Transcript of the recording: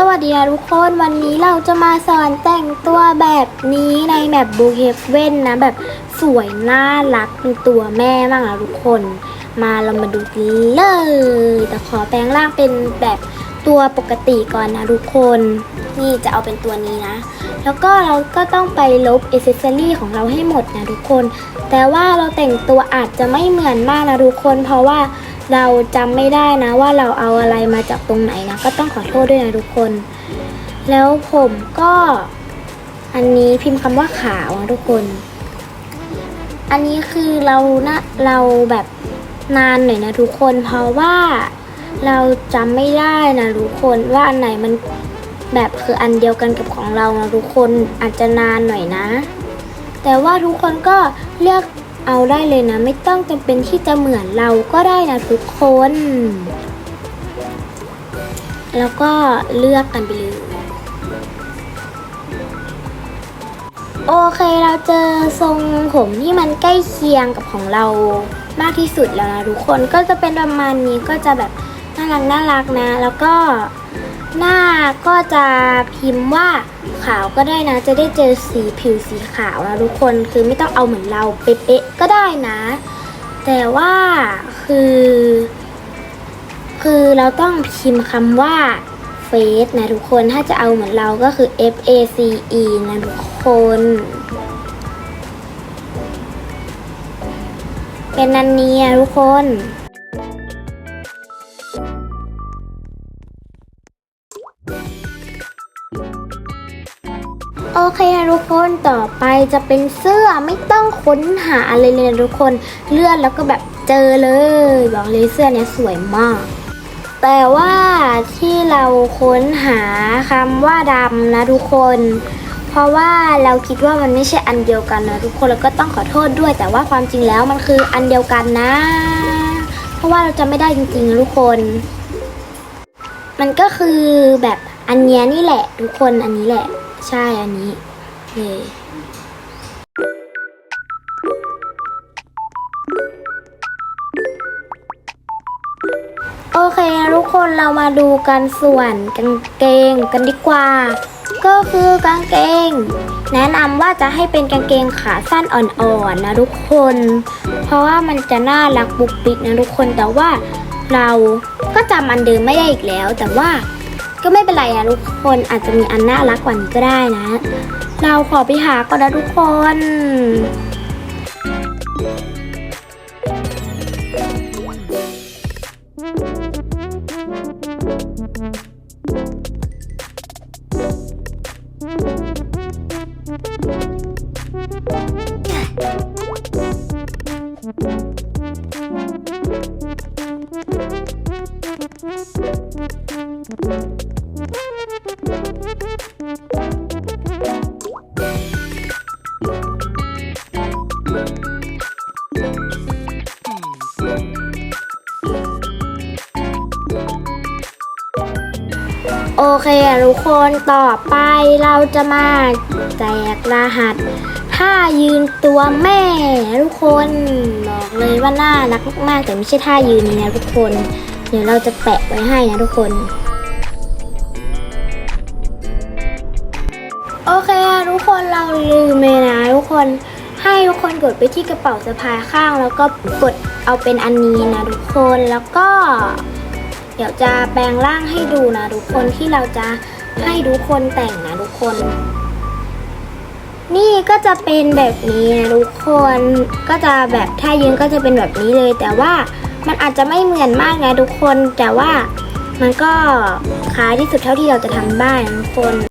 สวัสดีนะทุกคนวันนี้เราจะมาสอนแต่งตัวแบบนี้ในแบบบูเฮฟเว่นนะ แบบสวยน่ารักเป็นตัวแม่มากนะทุกคน มาเรามาดูกันเลย แต่ขอแปลงร่างเป็นแบบตัวปกติก่อนนะทุกคน นี่จะเอาเป็นตัวนี้นะ แล้วก็เราก็ต้องไปลบเอเซสซอรี่ของเราให้หมดนะทุกคน แต่ว่าเราแต่งตัวอาจจะไม่เหมือนมากนะทุกคน เพราะว่า เราจำไม่ได้นะว่าเราเอาอะไรมาจากตรงไหนนะ ก็ต้องขอโทษด้วยนะทุกคน แล้วผมก็ อันนี้พิมพ์คำว่าขาวนะทุกคน อันนี้คือเรานะเราแบบนานหน่อยนะทุกคนเพราะว่าเราจำไม่ได้นะทุกคนว่าอันไหนมันแบบคืออันเดียวกันกับของเรานะทุกคนอาจจะนานหน่อยนะ แต่ว่าทุกคนก็เลือก เอาได้เลยนะ ไม่ต้องจำเป็นที่จะเหมือนเราก็ได้นะทุกคน แล้วก็เลือกกันไปเลยโอเคเราเจอทรงผมที่มันใกล้เคียงกับของเรามากที่สุดแล้วนะทุกคนก็จะเป็นประมาณนี้ก็จะแบบ รักน่ารักนะ แล้วก็หน้าก็จะพิมพ์ว่าขาวก็ได้นะ จะได้เจอสีผิวสีขาวนะทุกคนคือไม่ต้องเอาเหมือนเราเป๊ะๆก็ได้นะ แต่ว่าคือ คือเราต้องพิมพ์คำว่าเฟซนะทุกคนถ้าจะเอาเหมือนเราก็คือ F A C E นะทุกคน เป็นนันเนียทุกคน โอเคนะทุกคนต่อไปจะเป็นเสื้อไม่ต้องค้นหาอะไรเลยนะทุกคนเลื่อนแล้วก็แบบเจอเลยบอกเลยเสื้อเนี้ยสวยมาก แต่ว่าที่เราค้นหาคำว่าดำนะทุกคน เพราะว่าเราคิดว่ามันไม่ใช่อันเดียวกันนะทุกคนแล้วก็ต้องขอโทษด้วย แต่ว่าความจริงแล้วมันคืออันเดียวกันนะ เพราะว่าเราจะไม่ได้จริงๆนะทุกคน มันก็คือแบบอันเนี้ยนี่แหละ ทุกคนอันนี้แหละ ใช่อันนี้เลยโอเคนะทุกคนเรามาดูกันส่วนกางเกงกันดีกว่า ก็คือกางเกง แนะนำว่าจะให้เป็นกางเกงขาสั้นอ่อนๆนะทุกคน เพราะว่ามันจะน่ารักบุกปิกนะทุกคนแต่ว่าเราก็จำอันเดิมไม่ได้อีกแล้ว แต่ว่า ก็ไม่เป็นไรนะทุกคนอาจจะมีอันน่ารักกว่านี้ก็ได้นะ เราขอไปหาก่อนนะทุกคน โอเคทุกคนต่อไปเราจะมาแจกรหัสท่ายืนตัวแม่ทุกคน บอกเลยว่าน่ารักมากๆแต่ไม่ใช่ท่ายืนนี้นะทุกคน เดี๋ยวเราจะแปะไว้ให้นะทุกคน โอเคทุกคนเราลืมเลยนะทุกคนให้ทุกคนกดไปที่กระเป๋าสะพายข้าง แล้วก็กดเอาเป็นอันนี้นะทุกคนแล้วก็ เดี๋ยวจะแปลงร่างให้ดูนะทุกคนที่เราจะให้ทุกคนแต่งนะทุกคน นี่ก็จะเป็นแบบนี้นะทุกคนก็จะแบบถ้ายืนก็จะเป็นแบบนี้เลยแต่ว่า มันอาจจะไม่เหมือนมากนะทุกคน แต่ว่ามันก็คล้ายที่สุดเท่าที่เราจะทำได้นะทุกคน